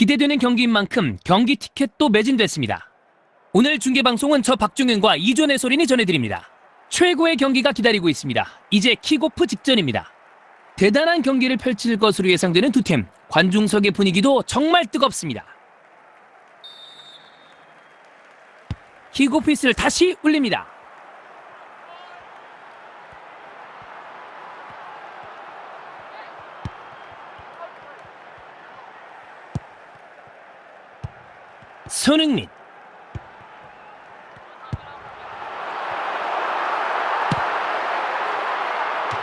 기대되는 경기인 만큼 경기 티켓도 매진됐습니다. 오늘 중계방송은 저 박종현과 이존 해설인이 전해드립니다. 최고의 경기가 기다리고 있습니다. 이제 킥오프 직전입니다. 대단한 경기를 펼칠 것으로 예상되는 두 팀. 관중석의 분위기도 정말 뜨겁습니다. 휘슬 다시 울립니다. 손흥민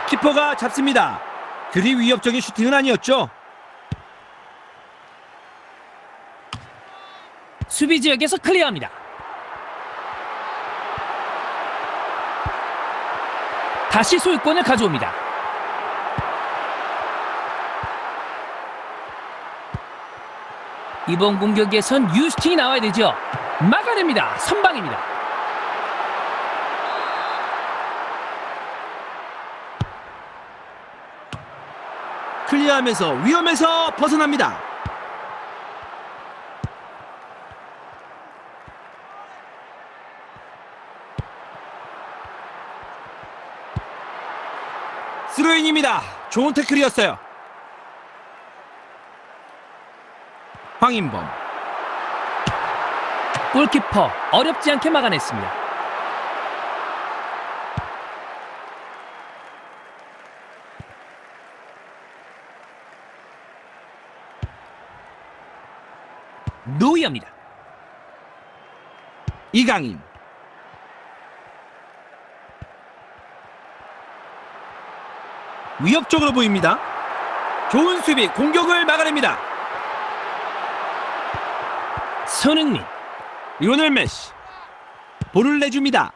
키퍼가 잡습니다. 그리 위협적인 슈팅은 아니었죠. 수비 지역에서 클리어합니다. 다시 소유권을 가져옵니다. 이번 공격에선 유스팅이 나와야 되죠. 막아냅니다. 선방입니다. 클리어하면서 위험에서 벗어납니다. 스로인입니다. 좋은 태클이었어요. 황인범 골키퍼 어렵지 않게 막아냈습니다. 노이합니다. 이강인 위협적으로 보입니다. 좋은 수비 공격을 막아냅니다. 손흥민 리오넬 메시 볼을 내줍니다.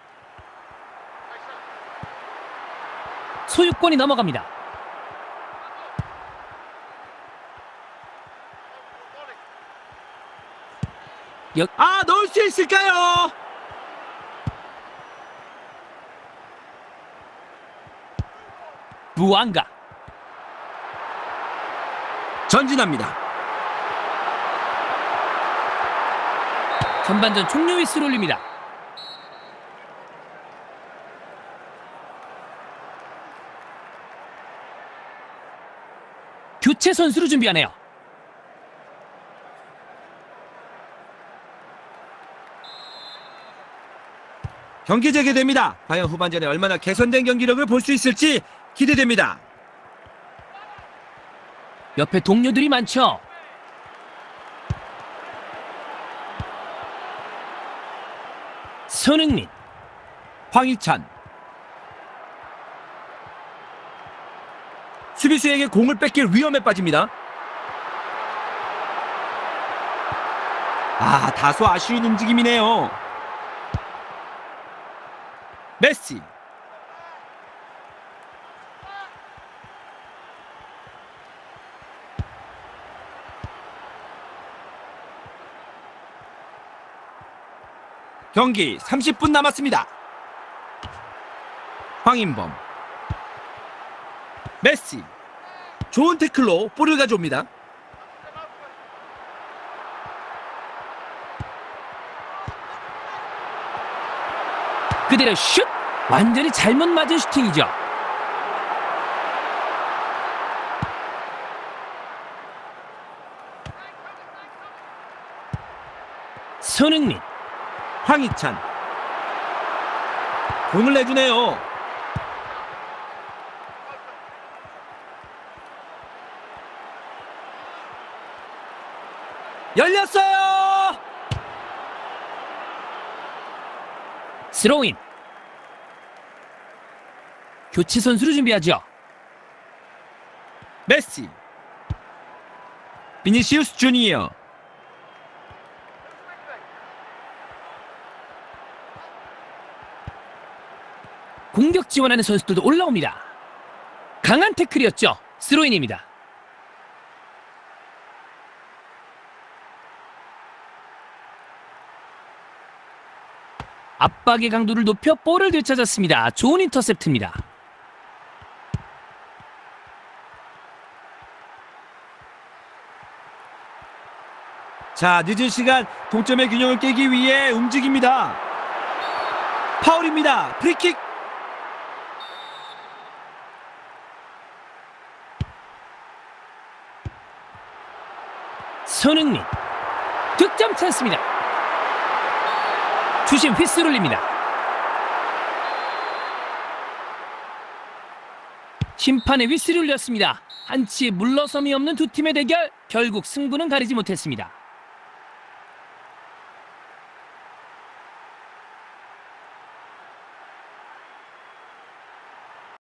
소유권이 넘어갑니다. 아 넣을 수 있을까요? 무안가 전진합니다. 전반전 종료 휘슬 올립니다. 교체 선수로 준비하네요. 경기 재개됩니다. 과연 후반전에 얼마나 개선된 경기력을 볼 수 있을지 기대됩니다. 옆에 동료들이 많죠. 손흥민 황희찬 수비수에게 공을 뺏길 위험에 빠집니다. 아 다소 아쉬운 움직임이네요. 메시 경기 30분 남았습니다. 황인범 메시 좋은 태클로 볼을 가져옵니다. 그대로 슛! 완전히 잘못 맞은 슈팅이죠. 손흥민 황희찬 공을 내주네요. 열렸어요. 스로인 교체 선수로 준비하죠. 메시 비니시우스 주니어 공격 지원하는 선수들도 올라옵니다. 강한 태클이었죠. 스로인입니다. 압박의 강도를 높여 볼을 되찾았습니다. 좋은 인터셉트입니다. 자, 늦은 시간 동점의 균형을 깨기 위해 움직입니다. 파울입니다. 프리킥. 손흥민 득점 찬스입니다. 주심 휘슬 울립니다. 심판의 휘슬이 울렸습니다. 한치 물러섬이 없는 두 팀의 대결 결국 승부는 가리지 못했습니다.